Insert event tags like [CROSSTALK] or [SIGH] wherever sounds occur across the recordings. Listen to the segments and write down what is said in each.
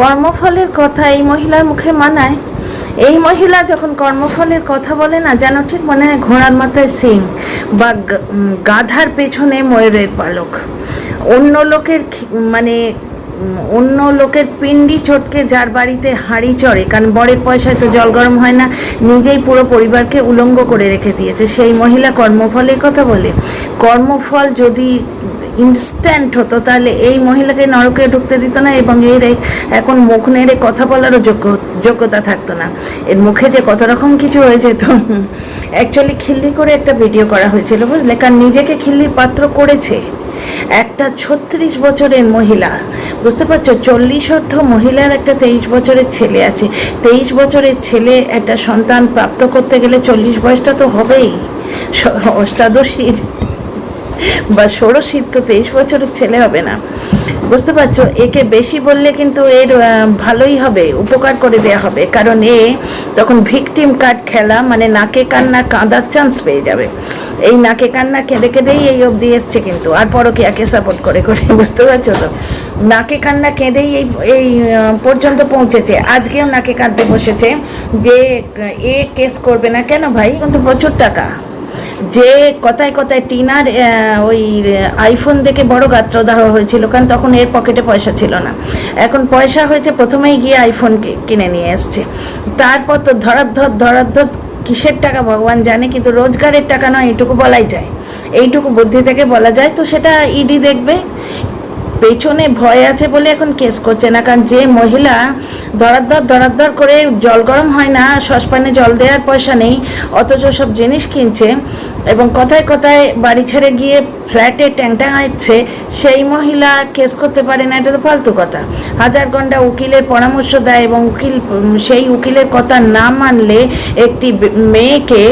কর্মফলের কথা এই মহিলার মুখে মানায়? এই মহিলা যখন কর্মফলের কথা বলে না, যেন ঠিক মনে হয় ঘোড়ার মাথায় সিং বা গাধার পেছনে ময়ূরের পালক। অন্য লোকের মানে অন্য লোকের পিন্ডি চটকে যার বাড়িতে হাঁড়ি চড়ে, কারণ বরের পয়সায় তো জল গরম হয় না, নিজেই পুরো পরিবারকে উলঙ্গ করে রেখে দিয়েছে। সেই মহিলা কর্মফলের কথা বলে, কর্মফল যদি ইনস্ট্যান্ট হতো, তাহলে এই মহিলাকে নরকে ঢুকতে দিত না এবং এর এখন মুখ নেড়ে কথা বলারও যোগ্য, যোগ্যতা থাকতো না। এর মুখে যে কত রকম কিছু হয়ে যেত। অ্যাকচুয়ালি খিল্লি করে একটা ভিডিও করা হয়েছিল, বুঝলে? কারণ নিজেকে খিল্লির পাত্র করেছে। একটা ছত্রিশ বছরের মহিলা, বুঝতে পারছ? চল্লিশ অর্ধ মহিলার একটা তেইশ বছরের ছেলে আছে। তেইশ বছরের ছেলে একটা সন্তান প্রাপ্ত করতে গেলে চল্লিশ বয়সটা তো হবেই। অষ্টাদশীর। বা ষোড়শীর তো তেইশ বছরের ছেলে হবে না। বুঝতে পারছ? একে বেশি বললে কিন্তু এর ভালোই হবে, উপকার করে দেয়া হবে। কারণ এ তখন ভিকটিম কার্ড খেলা মানে নাকে কান্না, কাঁদার চান্স পেয়ে যাবে। এই নাকে কান্না কেঁদে কেঁদেই এই অবধি এসছে কিন্তু, আর পরকিয়াকে সাপোর্ট করে করে, বুঝতে পারছ তো? নাকে কান্না কেঁদেই এই এই পর্যন্ত পৌঁছেছে। আজকেও নাকে কাঁদতে বসেছে যে, এ কেস করবে না। কেন ভাই? কিন্তু প্রচুর টাকা। যে কথায় কথায় টিনার ওই আইফোন দেখে বড় গাত্রদাহ হয়েছিল, কারণ তখন এর পকেটে পয়সা ছিল না। এখন পয়সা হয়েছে, প্রথমেই গিয়ে আইফোন কিনে নিয়ে এসছে। তারপর তো ধরাধর ধরাধর কিসের টাকা ভগবান জানে, কিন্তু রোজগারের টাকা নয়, এইটুকু বলাই যায়। এইটুকু বুদ্ধি থেকে বলা যায়, তো সেটা ইডি দেখবে। পেছনে ভয় আছে বলে এখন কেস করছে না, কারণ যে মহিলা দরাদ্দর দরাদ্দর করে জল গরম হয় না, সসপ্যানে জল দেওয়ার পয়সা নেই, অথচ সব জিনিস কিনছে এবং কথায় কথায় বাড়ি ছেড়ে গিয়ে ফ্ল্যাটে ট্যাংটাঙাচ্ছে সেই মহিলা কেস করতে পারে না, এটা তো ফালতু কথা। হাজার ঘণ্টা উকিলের পরামর্শ দেয় এবং উকিল সেই উকিলের কথা না মানলে একটি মেয়েকে,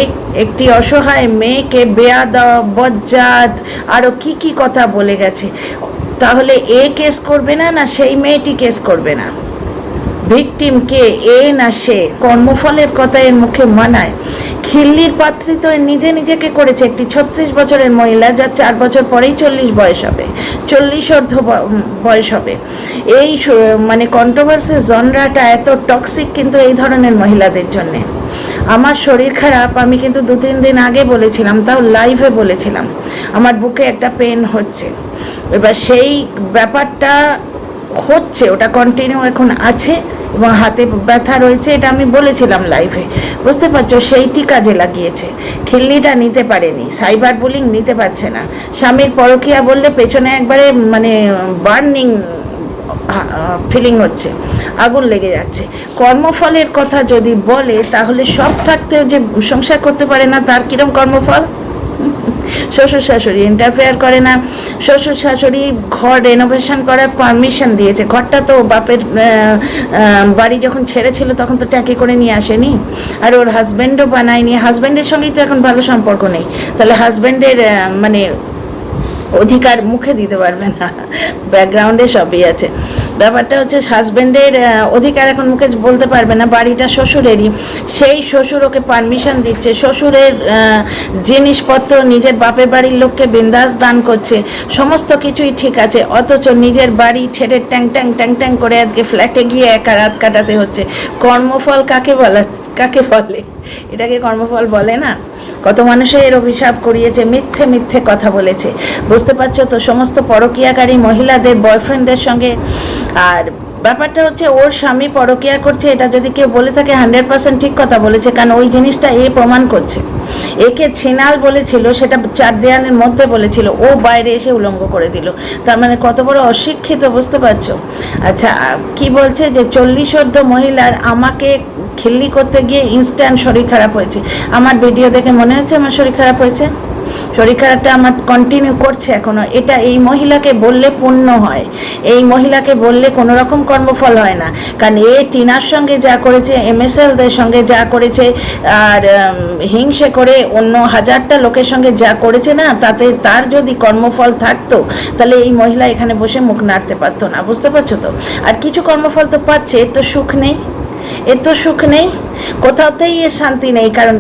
একটি অসহায় মেয়েকে বেয়াদ বজ্জাত আরও কি কি কথা বলে গেছে। তাহলে এ কেস করবে না না সেই মেয়েটি কেস করবে না? ভিকটিম কে? এ না সে? কর্মফলের কথা এর মুখে মানায়। খিল্লির পাত্রী তো নিজে নিজেকে করেছে। একটি ছত্রিশ বছরের মহিলা যার চার বছর পরেই চল্লিশ বয়স হবে। চল্লিশ অর্ধ বয়স হবে। এই মানে কন্ট্রোভার্সি জনরাটা এত টক্সিক কিন্তু এই ধরনের মহিলাদের জন্যে। আমার শরীর খারাপ, আমি কিন্তু দু, তিন দিন আগে বলেছিলাম, তাও লাইভে বলেছিলাম। আমার বুকে একটা পেন হচ্ছে। এবার সেই ব্যাপারটা হচ্ছে, ওটা কন্টিনিউ এখন আছে এবং হাতে ব্যথা রয়েছে, এটা আমি বলেছিলাম লাইভে বুঝতে পারছ? সেইটি কাজে লাগিয়েছে। খিল্লিটা নিতে পারেনি সাইবার বুলিং নিতে পারছে না। স্বামীর পরকিয়া বললে পেছনে একবারে মানে বার্নিং ফিলিং হচ্ছে, আগুন লেগে যাচ্ছে। কর্মফলের কথা যদি বলে, তাহলে সব থাকতেও যে সংসার করতে পারে না, তার কিরম কর্মফল? শ্বশুর শাশুড়ি ইন্টারফেয়ার করে না। শ্বশুর শাশুড়ি ঘর রেনোভেশন করার পারমিশন দিয়েছে। ঘরটা তো বাপের বাড়ি যখন ছেড়েছিল, তখন তো ট্যাকে করে নিয়ে আসেনি। আর ওর হাজব্যান্ডও বানায়নি। হাজব্যান্ডের সঙ্গেই তো এখন ভালো সম্পর্ক নেই। তাহলে হাজব্যান্ডের মানে অধিকার মুখে দিতে পারবে না। ব্যাকগ্রাউন্ডে সবই আছে। ব্যাপারটা হচ্ছে হাজব্যান্ডের অধিকার এখন মুখে বলতে পারবে না, বাড়িটা শ্বশুরেরই। সেই শ্বশুর ওকে পারমিশন দিচ্ছে। শ্বশুরের জিনিসপত্র নিজের বাপের বাড়ির লোককে বিন্দাস দান করছে। সমস্ত কিছুই ঠিক আছে, অথচ নিজের বাড়ি ছেড়ে ট্যাং ট্যাং ট্যাং ট্যাং করে আজকে ফ্ল্যাটে গিয়ে একা রাত কাটাতে হচ্ছে। কর্মফল কাকে বলা, কাকে বলে? এটাকে কর্মফল বলে না। কত মানুষে এর অভিশাপ করিয়েছে, মিথ্যে মিথ্যে কথা বলেছে। বুঝতে পারছ তো, সমস্ত পরকীয়াকারী মহিলাদের বয়ফ্রেন্ডদের সঙ্গে আর ব্যাপারটা হচ্ছে ওর স্বামী পরকিয়া করছে, এটা যদি কেউ বলে থাকে হান্ড্রেড পার্সেন্ট ঠিক কথা বলেছে, কারণ ওই জিনিসটা এ প্রমাণ করছে। একে ছেনাল বলেছিল, সেটা চার দেয়ালের মধ্যে বলেছিল, ও বাইরে এসে উলঙ্গ করে দিল। তার মানে কত বড় অশিক্ষিত, বুঝতে পারছ? আচ্ছা কি বলছে যে চল্লিশ অর্ধ মহিলার আমাকে খিল্লি করতে গিয়ে ইনস্ট্যান্ট শরীর খারাপ হয়েছে। আমার ভিডিও দেখে মনে হচ্ছে আমার শরীর খারাপ হয়েছে? শরীর খারাপটা আমার কন্টিনিউ করছে এখনও। এটা এই মহিলাকে বললে পুণ্য হয়। এই মহিলাকে বললে কোনো রকম কর্মফল হয় না। কারণ এ টিনার সঙ্গে যা করেছে এমএসএলদের সঙ্গে যা করেছে, আর হিংসে করে অন্য হাজারটা লোকের সঙ্গে যা করেছে না, তাতে তার যদি কর্মফল থাকতো, তাহলে এই মহিলা এখানে বসে মুখ নাড়তে পারতো না। বুঝতে পারছ তো? আর কিছু কর্মফল তো পাচ্ছে, এর তো সুখ নেই। এর তো সুখ নেই। কোথাওতেই এর শান্তি নেই, কারণ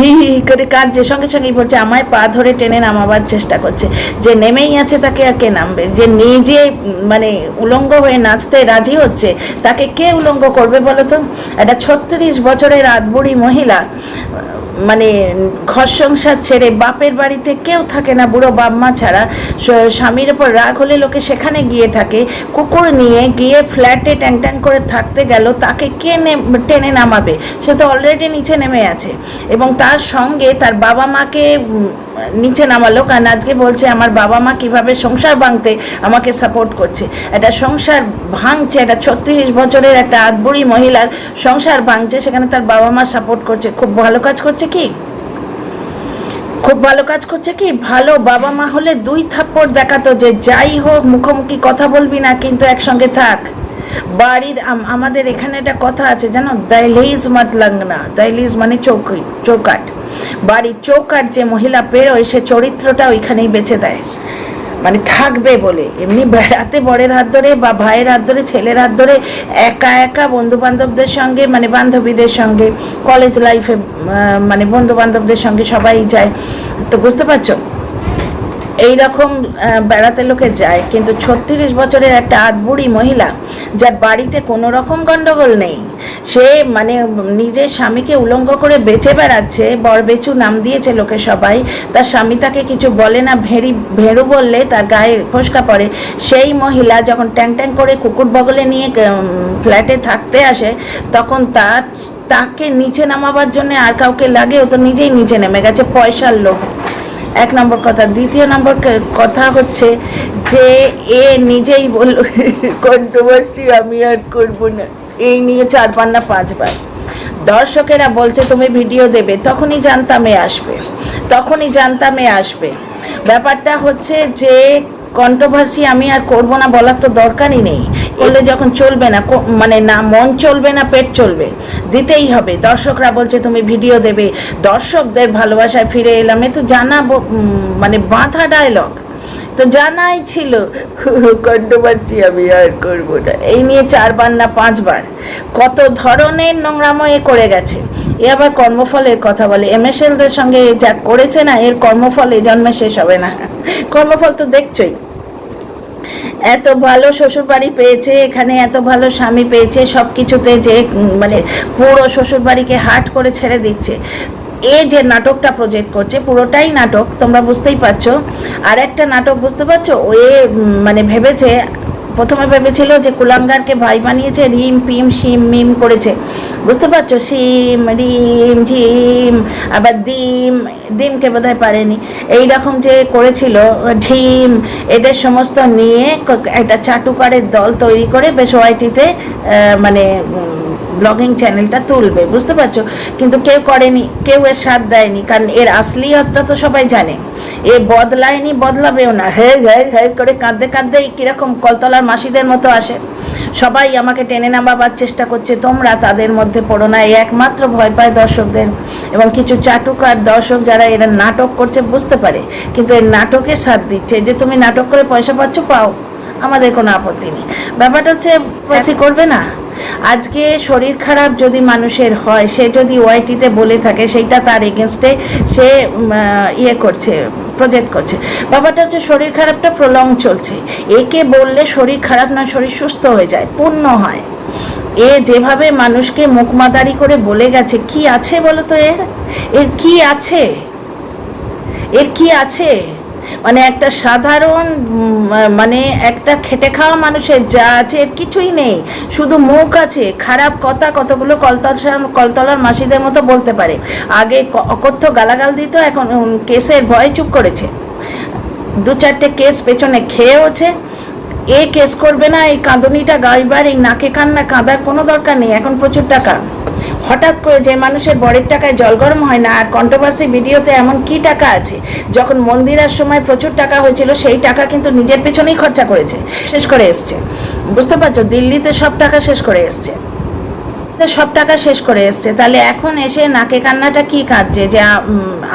হি হি করে কাঁদছে, সঙ্গে সঙ্গেই বলছে, আমায় পা ধরে টেনে নামাবার চেষ্টা করছে। যে নেমেই আছে তাকে আর কে নামবে? যে নিজে মানে উলঙ্গ হয়ে নাচতে রাজি হচ্ছে, তাকে কে উলঙ্গ করবে বলো তো? একটা ছত্রিশ বছরের আধবুড়ি মহিলা মানে ঘর সংসার ছেড়ে বাপের বাড়িতে কেউ থাকে না, বুড়ো বাপ মা ছাড়া। স্বামীর ওপর রাগ হলে লোকে সেখানে গিয়ে থাকে, কুকুর নিয়ে গিয়ে ফ্ল্যাটে ট্যাং ট্যাং করে থাকতে গেল, তাকে কে টেনে নামাবে? সে তো অলরেডি নিচে নেমে আছে। এবং তার সঙ্গে তার বাবা মাকে নিচে নামালো। কারণ আজকে বলছে, আমার বাবা মা কীভাবে সংসার ভাঙতে আমাকে সাপোর্ট করছে? একটা সংসার ভাঙছে, একটা ছত্রিশ বছরের একটা আধবুড়ি মহিলার সংসার ভাঙছে, সেখানে তার বাবা মা সাপোর্ট করছে। খুব ভালো কাজ করছে কি? খুব ভালো কাজ করছে কি? ভালো বাবা মা হলে দুই থাপ্পড় দেখাতো যে যাই হোক, মুখোমুখি কথা বলবি না, কিন্তু একসঙ্গে থাক। বাড়ির আমাদের এখানে একটা কথা আছে, জানো? দাইলিজ মত লাগনা দাইলিজ মানে চৌকি চৌকাট বাড়ির চৌকাট যে মহিলা পেরোয় সে চরিত্রটা ওইখানেই বেঁচে দেয়। মানে থাকবে বলে। এমনি বেড়াতে বরের হাত ধরে বা ভাইয়ের হাত ধরে, ছেলের হাত ধরে একা একা বন্ধু বান্ধবদের সঙ্গে মানে বান্ধবীদের সঙ্গে কলেজ লাইফে মানে বন্ধু বান্ধবদের সঙ্গে সবাই যায়। তো বুঝতে পারছ? এই রকম বেড়াতে লোকে যায়, কিন্তু ছত্রিশ বছরের একটা আধবুড়ি মহিলা, যার বাড়িতে কোনো রকম গন্ডগোল নেই, সে মানে নিজের স্বামীকে উলঙ্গ করে বেঁচে বেড়াচ্ছে, বরবেচু নাম দিয়েছে লোকে সবাই, তার স্বামী তাকে কিছু বলে না ভেড়ি ভেড়ু বললে তার গায়ে ফসকা পড়ে। সেই মহিলা যখন ট্যাং ট্যাং করে কুকুর বগলে নিয়ে ফ্ল্যাটে থাকতে আসে, তখন তার, তাকে নিচে নামাবার জন্য আর কাউকে লাগে, ও তো নিজেই নিচে নেমে গেছে, পয়সার লোভে। এক নম্বর কথা। দ্বিতীয় নম্বর কথা হচ্ছে যে এ নিজেই বলল কন্ট্রোভার্সি আমি আর করব না। এই নিয়ে চার পান না পাঁচবার। দর্শকেরা বলছে, তুমি ভিডিও দেবে, তখনই জানতাম এ আসবে, তখনই জানতাম এ আসবে। ব্যাপারটা হচ্ছে যে কন্ট্রোভার্সি আমি আর করব না বলার তো দরকারই নেই। করলে যখন চলবে না মানে না, মন চলবে না, পেট চলবে। দিতেই হবে। দর্শকরা বলছে, তুমি ভিডিও দেবে। দর্শকদের ভালোবাসায় ফিরে এলাম। এ তো জানা মানে বাঁধা ডায়লগ তো জানাই ছিল, কন্ট্রোভার্সি আমি আর করব না। এই নিয়ে চারবার না পাঁচবার কত ধরনের নোংরামো এ করে গেছে। এ আবার কর্মফলের কথা বলে। এমএসএলদের সঙ্গে এ যা করেছে না, এর কর্মফল এ জন্মে শেষ হবে না। কর্মফল তো দেখছই। এত ভালো শ্বশুর বাড়ি পেয়েছে, এখানে এত ভালো স্বামী পেয়েছে সব কিছুতে যে মানে পুরো শ্বশুর বাড়িকে হাট করে ছেড়ে দিচ্ছে। এ যে নাটকটা প্রজেক্ট করছে, পুরোটাই নাটক, তোমরা বুঝতেই পারছ। আর একটা নাটক বুঝতে পারছ? ও এ মানে ভেবেছে, প্রথমে ভেবেছিল যে কুলাঙ্গারকে ভাই বানিয়েছে, রিম, পিম, শিম, মিম করেছে। বুঝতে পারছ? শিম, রিম, ঝিম, আবার ডিম ডিমকে বোধহয় পারেনি। এই রকম যে করেছিল, ঢিম, এদের সমস্ত নিয়ে একটা চাটুকারের দল তৈরি করে বেশ ওয়াইটিতে মানে ব্লগিং চ্যানেলটা তুলবে বুঝতে পারছ? কিন্তু কেউ করেনি কেউ এর সাথ দেয়নি কারণ এর আসলিয়তটা তো সবাই জানে। এ বদলায়নি বদলাবেও না। হে হে হে করে কাঁদতে কাঁদতে কীরকম কলতলার মাসিদের মতো আসে। সবাই আমাকে টেনে নামাবার চেষ্টা করছে তোমরা তাদের মধ্যে পড়ো না। এই একমাত্র ভয় পায় দর্শকদের এবং কিছু চাটুকার দর্শক যারা এরা নাটক করছে বুঝতে পারে কিন্তু এর নাটকে সাথ দিচ্ছে যে তুমি নাটক করে পয়সা পাচ্ছ পাও। আমাদের কোনো আপত্তি নেই। ব্যাপারটা হচ্ছে পয়সা করবে না। আজকে শরীর খারাপ যদি মানুষের হয়, সে যদি ওয়াইটিতে বলে থাকে, সেইটা তার এগেনস্টে সে ইয়ে করছে প্রজেক্ট করছে। ব্যাপারটা হচ্ছে শরীর খারাপটা প্রলং চলছে। একে বললে শরীর খারাপ না, শরীর সুস্থ হয়ে যায়, পূর্ণ হয়। এ যেভাবে মানুষকে মুখমাদারি করে বলে গেছে, কি আছে বলো তো এর? এর কি আছে? এর কি আছে? মানে একটা সাধারণ মানে একটা খেটে খাওয়া মানুষের যা আছে এর কিছুই নেই। শুধু মুখ আছে, খারাপ কথা কতগুলো কলতল কলতলার মাসিদের মতো বলতে পারে। আগে অকথ্য গালাগাল দিত, এখন কেসের ভয় চুপ করেছে। দু চারটে কেস পেছনে খেয়েওছে। এ কেস করবে না, এই কাঁদুনিটা গাইবার, এই নাকে কান্না, কাঁদার কোনো দরকার নেই, এখন প্রচুর টাকা। হঠাৎ করে যে মানুষের বরের টাকায় জল গরম হয় না, আর কন্ট্রোভার্সি ভিডিওতে এমন কি টাকা আছে? যখন মন্দিরার সময় প্রচুর টাকা হয়েছিল, সেই টাকা কিন্তু নিজের পেছনেই খরচা করেছে, শেষ করে এসছে। বুঝতে পারছ? দিল্লিতে সব টাকা শেষ করে এসছে। সব টাকা শেষ করে এসছে। তাহলে এখন এসে নাকে কান্নাটা কি কাঁদছে? যে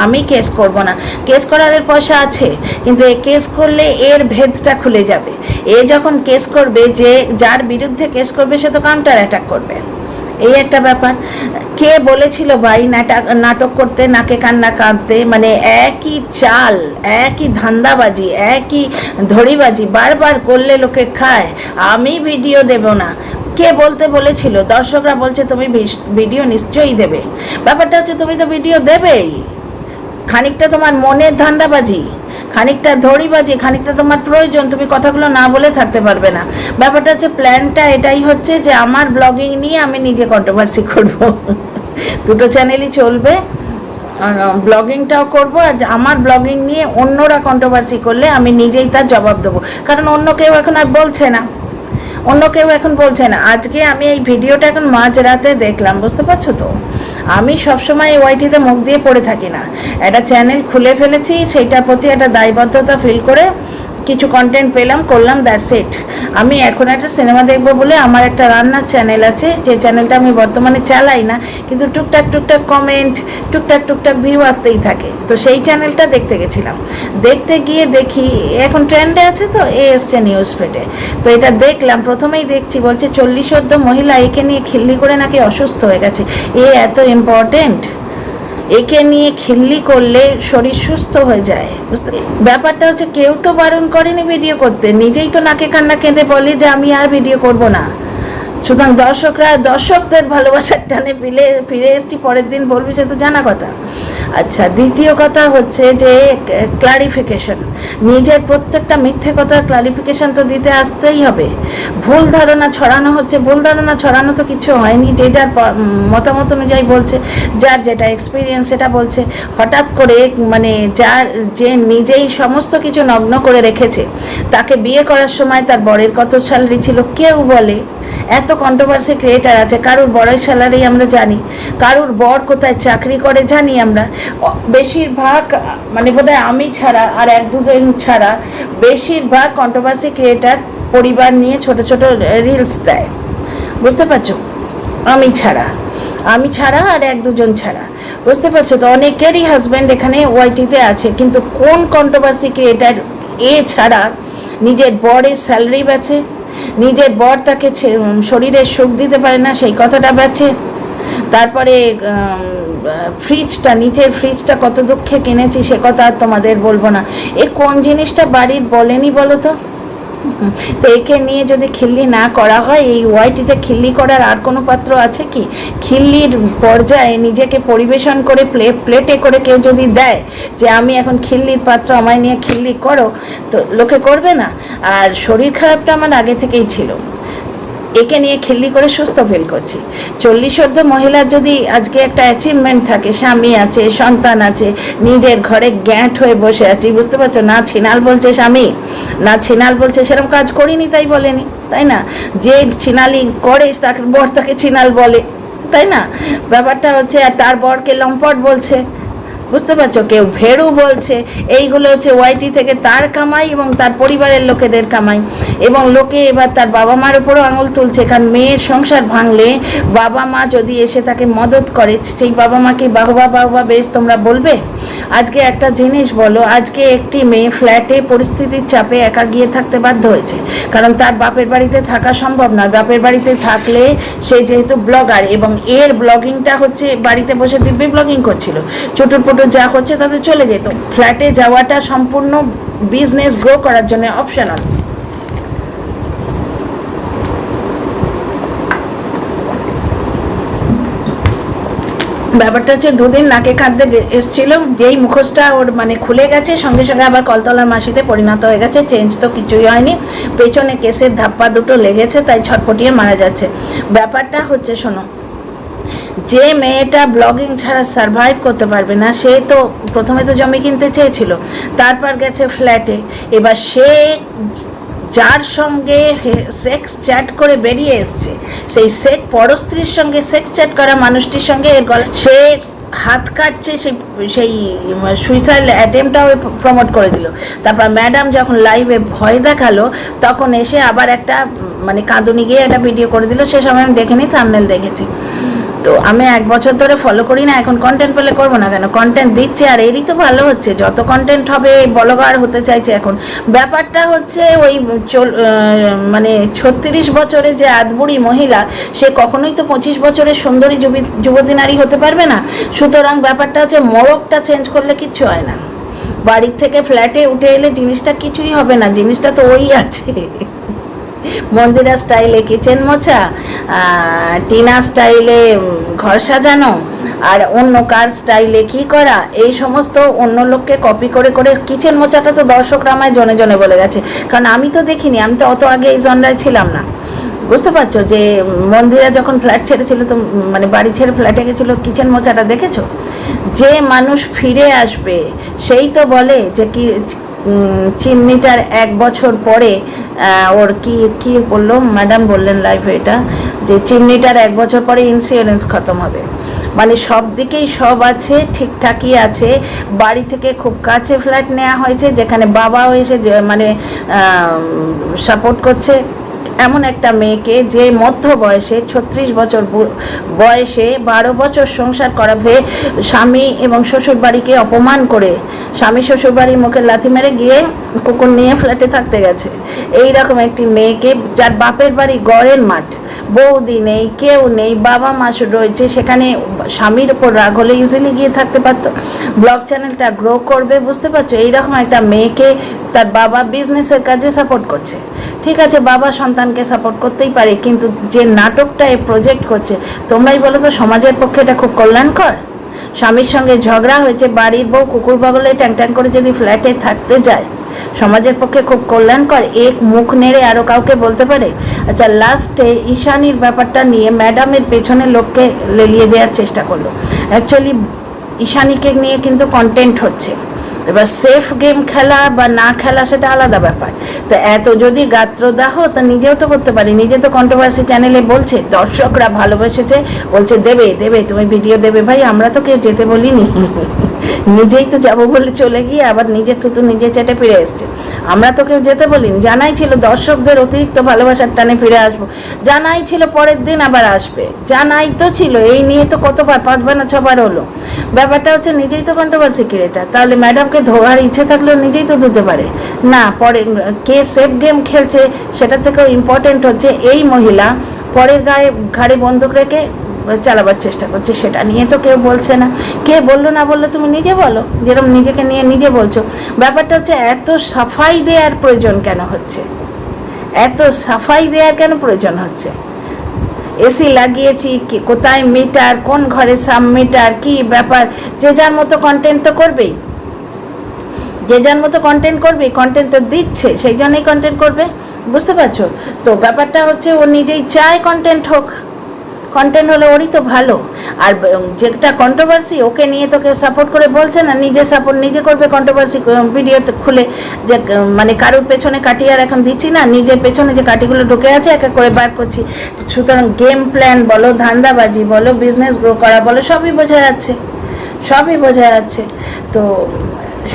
আমি কেস করব না। কেস করার পয়সা আছে, কিন্তু এ কেস করলে এর ভেদটা খুলে যাবে। এ যখন কেস করবে, যে, যার বিরুদ্ধে কেস করবে, সে তো কাউন্টার অ্যাটাক করবে। এই একটা ব্যাপার। কে বলেছিল ভাই নাটক নাটক করতে, নাকে কান্না কাঁদতে? মানে একই চাল, একই ধান্দাবাজি, একই ধড়িবাজি বারবার করলে লোকে খায়। আমি ভিডিও দেব না। কে বলতে বলেছিল? দর্শকরা বলছে, তুমি ভিডিও নিশ্চয়ই দেবে। ব্যাপারটা হচ্ছে, তুমি তো ভিডিও দেবেই। খানিকটা তোমার মনের ধান্দাবাজি। খানিকটা ধড়িবাজি খানিকটা তোমার প্রয়োজন, তুমি কথাগুলো না বলে থাকতে পারবে না। ব্যাপারটা হচ্ছে প্ল্যানটা এটাই হচ্ছে যে আমার ব্লগিং নিয়ে আমি নিজে কন্ট্রোভার্সি করব। [LAUGHS] দুটো চ্যানেলই চলবে। ব্লগিংটাও করব আর আমার ব্লগিং নিয়ে অন্যরা কন্ট্রোভার্সি করলে আমি নিজেই তার জবাব দেবো। কারণ অন্য কেউ এখন আর বলছে না। অন্য কেউ এখন বলছেন আজকে আমি এই ভিডিওটা এখন মাঝ রাতে দেখলাম, বুঝতে পারছ তো? আমি সবসময় ওয়াইটিতে মুখ দিয়ে পড়ে থাকি না। একটা চ্যানেল খুলে ফেলেছি, সেইটার প্রতি একটা দায়বদ্ধতা ফিল করে কিছু কন্টেন্ট পেলাম, করলাম দ্যাটস ইট আমি এখন একটা সিনেমা দেখব বলে আমার একটা রান্নার চ্যানেল আছে, যে চ্যানেলটা আমি বর্তমানে চালাই না, কিন্তু টুকটাক টুকটাক কমেন্ট টুকটাক টুকটাক ভিউ আসতেই থাকে। তো সেই চ্যানেলটা দেখতে গেছিলাম। দেখতে গিয়ে দেখি, এখন ট্রেন্ডে আছে তো, এ এসছে নিউজ ফেটে তো এটা দেখলাম, প্রথমেই দেখছি, বলছে চল্লিশোর্ধ মহিলা একে নিয়ে খিল্লি করে নাকি অসুস্থ হয়ে গেছে। এ এত ইম্পর্টেন্ট একে নিয়ে খিল্লি করলে শরীর সুস্থ হয়ে যায়, বুঝতে ব্যাপারটা হচ্ছে কেউ তো বারণ করেনি ভিডিও করতে, নিজেই তো নাকে কান্না কেঁদে বলে যে আমি আর ভিডিও করব না। সুতরাং দর্শকরা, দর্শকদের ভালোবাসার টানে ফিরে ফিরে এসেছি, পরের দিন বলবি সে তো জানা কথা। আচ্ছা দ্বিতীয় কথা হচ্ছে যে ক্লারিফিকেশন নিজের প্রত্যেকটা মিথ্যে কথার ক্লারিফিকেশন তো দিতে আসতেই হবে। ভুল ধারণা ছড়ানো হচ্ছে, ভুল ধারণা ছড়ানো তো কিছু হয়নি। যে যার মতামত অনুযায়ী বলছে, যার যেটা এক্সপিরিয়েন্স সেটা বলছে, হঠাৎ করে মানে যার, যে নিজেই সমস্ত কিছু নগ্ন করে রেখেছে, তাকে বিয়ে করার সময় তার বরের কত স্যালারি ছিল কেউ বলে? এত কন্ট্রোভার্সি ক্রিয়েটার আছে, কারুর বড়ের স্যালারি আমরা জানি, কারুর বর কোথায় চাকরি করে জানি আমরা। বেশিরভাগ মানে বোধহয় আমি ছাড়া আর এক দুজন ছাড়া বেশিরভাগ কন্ট্রোভার্সি ক্রিয়েটার পরিবার নিয়ে ছোট ছোট রিলস দেয়। বুঝতে পারছ? আমি ছাড়া। আমি ছাড়া আর এক দুজন ছাড়া। বুঝতে পারছ? তো অনেকেরই হাজব্যান্ড এখানে ওয়াইটিতে আছে, কিন্তু কোন কন্ট্রোভার্সি ক্রিয়েটার এ ছাড়া নিজের বরের স্যালারি বেচে? নিজের বর তাকে শরীরে সুখ দিতে পারে না, সেই কথাটা বেছে তারপরে ফ্রিজটা, নিচের ফ্রিজটা কত দুঃখে কিনেছি, সে কথা আর তোমাদের বলব না। এ কোন জিনিসটা বাড়ির বলেনি বলো তো? তো একে নিয়ে যদি খিল্লি না করা হয়, এই ওয়াইটিতে খিল্লি করার আর কোনো পাত্র আছে কি? খিল্লির পর্যায়ে নিজেকে পরিবেশন করে প্লে প্লেটে করে কেউ যদি দেয় যে আমি এখন খিল্লির পাত্র, আমায় নিয়ে খিল্লি করো, তো লোকে করবে না? আর শরীর খারাপটা আমার আগে থেকেই ছিল। একে নিয়ে খিল্লি করে সুস্থ ফিল করছি। চল্লিশ অর্ধ মহিলার যদি আজকে একটা অ্যাচিভমেন্ট থাকে, স্বামী আছে, সন্তান আছে, নিজের ঘরে গ্যাঁট হয়ে বসে আছি, বুঝতে পারছ? না ছিনাল বলছে স্বামী, না ছিনাল বলছে, সেরকম কাজ করিনি, তাই বলেনি, তাই না? যে ছিনালি করে তাকে বর তাকে ছিনাল বলে, তাই না? ব্যাপারটা হচ্ছে, আর তার বরকে লম্পট বলছে বুঝতে পারছ? কেউ ভেড়ু বলছে এইগুলো হচ্ছে ওয়াইটি থেকে তার কামাই এবং তার পরিবারের লোকেদের কামাই। এবং লোকে এবার তার বাবা মার উপরও আঙুল তুলছে, কারণ মেয়ের সংসার ভাঙলে বাবা মা যদি এসে তাকে মদত করে, সেই বাবা মাকে বাহবা বাহবা বেশ তোমরা বলবে? আজকে একটা জিনিস বলো, আজকে একটি মেয়ে ফ্ল্যাটে পরিস্থিতির চাপে একা গিয়ে থাকতে বাধ্য হয়েছে। কারণ তার বাপের বাড়িতে থাকা সম্ভব নয়। বাপের বাড়িতে থাকলে সে যেহেতু ব্লগার এবং এর ব্লগিংটা হচ্ছে বাড়িতে বসে দিব্যি ব্লগিং করছিল। চটুর পটুর যা হচ্ছে তাতে চলে যেত। ফ্ল্যাটে যাওয়াটা সম্পূর্ণ বিজনেস গ্রো করার জন্য অপশনাল ব্যাপারটা হচ্ছে দুদিন নাকে কাঁদতে এসছিল, যেই মুখোশটা ওর মানে খুলে গেছে, সঙ্গে সঙ্গে আবার কলতলার মাসিতে পরিণত হয়ে গেছে চেঞ্জ তো কিছুই হয়নি। পেছনে কেসের ধাপ্পা দুটো লেগেছে, তাই ছটপটিয়ে মারা যাচ্ছে। ব্যাপারটা হচ্ছে শোনো যে মেয়েটা ব্লগিং ছাড়া সারভাইভ করতে পারবে না, সে তো প্রথমে তো জমি কিনতে চেয়েছিল, তারপর গেছে ফ্ল্যাটে এবার সে যার সঙ্গে সেক্স চ্যাট করে বেরিয়ে এসছে, সেই সেক পরস্ত্রীর সঙ্গে সেক্স চ্যাট করা মানুষটির সঙ্গে এর গলা সে হাত কাটছে সেই সেই সুইসাইড অ্যাটেম্পটাও প্রমোট করে দিল। তারপর ম্যাডাম যখন লাইভে ভয় দেখাল, তখন এসে আবার একটা মানে কাঁদুনি গিয়ে একটা ভিডিও করে দিল। সে সময় আমি দেখিনি থামনেল দেখেছি। তো আমি এক বছর ধরে ফলো করি না, এখন কন্টেন্ট পেলে করব না কেন? কন্টেন্ট দিচ্ছে আর এরই তো ভালো হচ্ছে। যত কন্টেন্ট হবে, ব্লগার হতে চাইছে এখন। ব্যাপারটা হচ্ছে ওই মানে ছত্রিশ বছরে যে আদবুড়ি মহিলা, সে কখনোই তো পঁচিশ বছরের সুন্দরী যুবী- যুবতী নারী হতে পারবে না। সুতরাং ব্যাপারটা হচ্ছে মোড়কটা চেঞ্জ করলে কিচ্ছু হয় না। বাড়ির থেকে ফ্ল্যাটে উঠে এলে জিনিসটা কিছুই হবে না, জিনিসটা তো ওই আছে। মন্দিরা স্টাইলে কিচেন মোছা টিনা স্টাইলে ঘর সাজানো, আর অন্য কার স্টাইলে কি করা, এই সমস্ত অন্য লোককে কপি করে করে কিচেন মোচাটা তো দর্শকরা আমায় জনে জনে বলে গেছে। কারণ আমি তো দেখিনি, আমি তো অত আগে এই জনরায় ছিলাম না। বুঝতে পারছ যে মন্দিরা যখন ফ্ল্যাট ছেড়েছিল, তো মানে বাড়ি ছেড়ে ফ্ল্যাটে গেছিল, কিচেন মোচাটা দেখেছ? যে মানুষ ফিরে আসবে, সেই তো বলে যে চিমনিটার এক বছর পরে ওর কি কি বলল? ম্যাডাম বললেন লাইফে এটা, যে চিমনিটার এক বছর পরে ইন্স্যুরেন্স খতম হবে। মানে সব দিকেই সব আছে, ঠিকঠাকই আছে। বাড়ি থেকে খুব কাছে ফ্ল্যাট নেওয়া হয়েছে, যেখানে বাবাও এসে মানে সাপোর্ট করছে। এমন একটা মেয়েকে যে মধ্য বয়সে, ছত্রিশ বছর বয়সে বারো বছর সংসার করা হয়ে স্বামী এবং শ্বশুরবাড়িকে অপমান করে স্বামী শ্বশুরবাড়ির মুখে লাথি মেরে গিয়ে কুকুর নিয়ে ফ্ল্যাটে থাকতে গেছে। এই রকম একটি মেয়েকে যার বাপের বাড়ি গড়ের মাঠ। বৌদি নেই, কেউ নেই, বাবা মা রয়েছে। সেখানে স্বামীর ওপর রাগ হলে ইজিলি গিয়ে থাকতে পারতো। ব্লগ চ্যানেলটা গ্রো করবে, বুঝতে পারছ? এইরকম একটা মেয়েকে তার বাবা বিজনেসের কাজে সাপোর্ট করছে। ঠিক আছে, বাবা সন্তানকে সাপোর্ট করতেই পারে, কিন্তু যে নাটকটা এই প্রজেক্ট করছে, তোমরাই বলো তো সমাজের পক্ষে এটা খুব কল্যাণকর? স্বামীর সঙ্গে ঝগড়া হয়েছে, বাড়ির বউ কুকুর বগলে ট্যাং ট্যাং করে যদি ফ্ল্যাটে থাকতে যায়, সমাজের পক্ষে খুব কল্যাণকর। এক মুখ নেড়ে আরও কাউকে বলতে পারে? আচ্ছা লাস্টে ঈশানির ব্যাপারটা নিয়ে ম্যাডামের পেছনে লোককে লেলিয়ে দেওয়ার চেষ্টা করল। অ্যাকচুয়ালি ঈশানীকে নিয়ে কিন্তু কন্টেন্ট হচ্ছে। এবার সেফ গেম খেলা বা না খেলা সেটা আলাদা ব্যাপার। তো এত যদি গাত্রদাহ, তা নিজেও তো করতে পারি। নিজে তো কন্ট্রোভার্সি চ্যানেলে বলছে, দর্শকরা ভালোবেসেছে, বলছে দেবে দেবে, তুমি ভিডিও দেবে, ভাই, আমরা তো কেউ যেতে বলিনি। নিজেই তো যাব বলে চলে গিয়ে আবার নিজে থুতু নিজে চেটে ফিরে এসছে। আমরা তো কেউ যেতে বলিনি। জানাই ছিল দর্শকদের অতিরিক্ত ভালোবাসার টানে ফিরে আসব। জানাই ছিল পরের দিন আবার আসবে। জানাই তো ছিল। এই নিয়ে তো কতবার, পাঁচবার না ছবার হলো। ব্যাপারটা হচ্ছে নিজেই তো কন্ট্রোভার্সি ক্রিয়েটার তাহলে ম্যাডামকে ধোয়ার ইচ্ছে থাকলেও নিজেই তো ধুতে পারে। না, পরে, কে সেফ গেম খেলছে সেটা থেকেও ইম্পর্টেন্ট হচ্ছে এই মহিলা। পরের গায়ে ঘাড়ে বন্দুক রেখে চালাবার চেষ্টা করছে সেটা নিয়ে তো কেউ বলছে না। কে বলল না বলল তুমি নিজে বলো, যেরকম নিজেকে নিয়ে নিজে বলছো। ব্যাপারটা হচ্ছে এত সাফাই দেওয়ার প্রয়োজন কেন হচ্ছে? এত সাফাই দেওয়ার কেন প্রয়োজন হচ্ছে? এসি লাগিয়েছি, কি কোথায় মিটার, কোন ঘরে সাব মিটার, কি ব্যাপার? যে যার মতো কন্টেন্ট তো করবেই। যে যার মতো কন্টেন্ট করবে কন্টেন্ট তো দিচ্ছে, সেই জন্যই কন্টেন্ট করবে। বুঝতে পারছ? তো ব্যাপারটা হচ্ছে ও নিজেই চায় কন্টেন্ট হোক। কন্টেন্ট হলে ওরই তো ভালো। আর যেটা কন্ট্রোভার্সি ওকে নিয়ে তো কেউ সাপোর্ট করে বলছে না, নিজে সাপোর্ট নিজে করবে কন্ট্রোভার্সি ভিডিও খুলে যে মানে কারোর পেছনে কাটি আর এখন দিচ্ছি না, নিজের পেছনে যে কাটিগুলো ঢুকে আছে, এক এক করে বার করছি। সুতরাং গেম প্ল্যান বলো, ধান্দাবাজি বলো বিজনেস গ্রো করা বলো, সবই বোঝা যাচ্ছে। সবই বোঝা যাচ্ছে। তো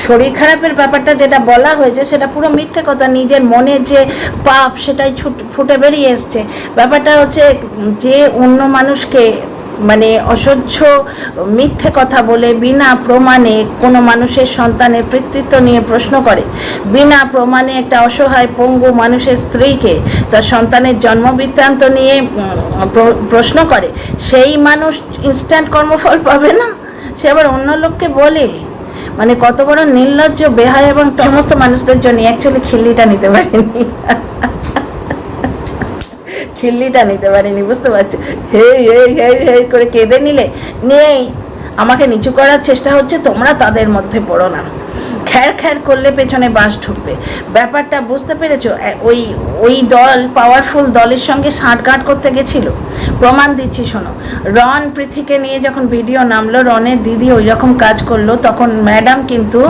শরীর খারাপের ব্যাপারটা যেটা বলা হয়েছে, সেটা পুরো মিথ্যে কথা। নিজের মনের যে পাপ, সেটাই ফুটে বেরিয়ে এসছে। ব্যাপারটা হচ্ছে যে অন্য মানুষকে মানে অসহ্য মিথ্যে কথা বলে বিনা প্রমাণে কোনো মানুষের সন্তানের কৃতিত্ব নিয়ে প্রশ্ন করে। বিনা প্রমাণে একটা অসহায় পঙ্গু মানুষের স্ত্রীকে তার সন্তানের জন্ম বৃত্তান্ত নিয়ে প্রশ্ন করে। সেই মানুষ ইনস্ট্যান্ট কর্মফল পাবে না? সে আবার অন্য লোককে বলে। মানে কত বড় নির্লজ্জ, বেহায় এবং সমস্ত মানুষদের জন্য অ্যাকচুয়ালি খিল্লিটা নিতে পারিনি। খিল্লিটা নিতে পারিনি, বুঝতে পারছ? হেই হেই হেই হেই করে কেঁদে নিলে, নেই। আমাকে নিচু করার চেষ্টা হচ্ছে, তোমরা তাদের মধ্যে পড়ো না। খ্যার খ্যার করলে পেছনে বাস ঢুকবে। ব্যাপারটা বুঝতে পেরেছ? ওই ওই দল পাওয়ারফুল দলের সঙ্গে সাঁটগাঁট করতে গেছিল। প্রমাণ দিচ্ছি শোনো। রন পৃথিকে নিয়ে যখন ভিডিও নামলো রনের দিদি ওই রকম কাজ করল তখন ম্যাডাম কিন্তু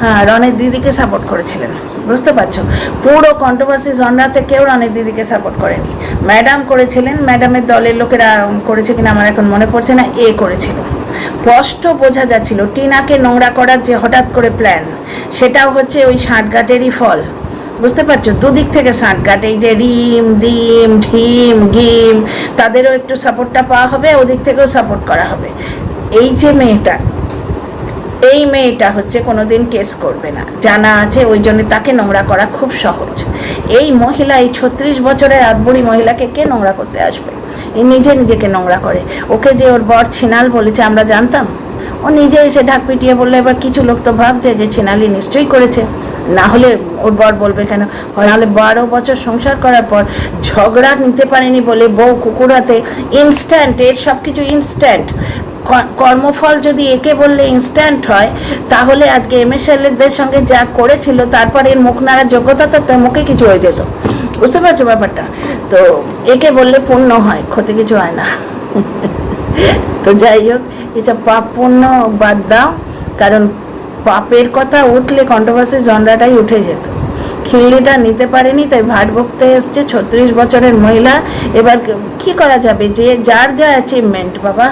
হ্যাঁ, রনের দিদিকে সাপোর্ট করেছিলেন। বুঝতে পারছ? পুরো কন্ট্রোভার্সি জনরাতে কেউ রনের দিদিকে সাপোর্ট করেনি। ম্যাডাম করেছিলেন ম্যাডামের দলের লোকেরা করেছে কিনা আমার এখন মনে পড়ছে না এ করেছিল। স্পষ্ট বোঝা যাচ্ছিল টিনাকে নোংরা করার যে হঠাৎ করে প্ল্যান সেটাও হচ্ছে ওই ষাটগাটেরই ফল। বুঝতে পারছ? দুদিক থেকে শাঁট কাট এই যে রিম, ডিম, ঢিম ঘিম তাদেরও একটু সাপোর্টটা পাওয়া হবে, ওদিক থেকেও সাপোর্ট করা হবে। এই যে মেয়েটা, এই মেয়েটা হচ্ছে কোনোদিন কেস করবে না। জানা আছে ওই জন্য তাকে নোংরা করা খুব সহজ। এই মহিলা, এই ছত্রিশ বছরের আদবুড়ি মহিলাকে কে নোংরা করতে আসবে? নিজে নিজেকে নোংরা করে। ওকে যে ওর বর ছিনাল বলেছে, আমরা জানতাম? ও নিজে এসে ঢাক পিটিয়ে বললে, এবার কিছু লোক তো ভাবছে যে ছিনালি নিশ্চয়ই করেছে। না হলে ওর বর বলবে কেন? নাহলে বারো বছর সংসার করার পর ঝগড়া নিতে পারেনি বলে বউ কুকুরাতে ইনস্ট্যান্ট এর সব কিছু ইনস্ট্যান্ট কর্মফল যদি একে বললে ইনস্ট্যান্ট হয়, তাহলে আজকে এমএসএলদের সঙ্গে যা করেছিল, তারপর এর মুখ নাড়ার যোগ্যতা তো মুখে কিছু হয়ে যেত। বুঝতে পারছ ব্যাপারটা? তো একে বললে পূর্ণ হয়, ক্ষতি কিছু হয় না। তো যাই হোক, এটা পাপ পুণ্য বাদ দাও, কারণ পাপের কথা উঠলে কন্ট্রোভার্সি জনরাটাই উঠে যেত। খিল্লিটা নিতে পারেনি, তাই ভাট বকতে এসছে ছত্রিশ বছরের মহিলা। এবার কি করা যাবে? যে যার যা অ্যাচিভমেন্ট বাবা।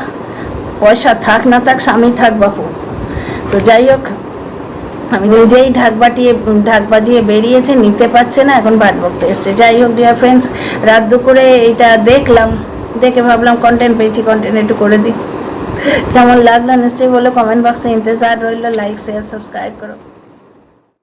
পয়সা থাক না থাক, স্বামী থাক বাপু। তো যাই হোক আমি নিজেই ঢাক বাটিয়ে ঢাক বাজিয়ে বেরিয়েছে, নিতে পারছে না, এখন ভাট বকতে এসছে। যাই হোক ডিয়ার ফ্রেন্ডস রাত দুপুরে এইটা দেখলাম, দেখে ভাবলাম কন্টেন্ট পেয়েছি কন্টেন্ট একটু করে দিই। কেমন লাগল, নিশ্চয়ই বলে কমেন্ট বক্সে ইন্তজার রইল লাইক শেয়ার সাবস্ক্রাইব করো।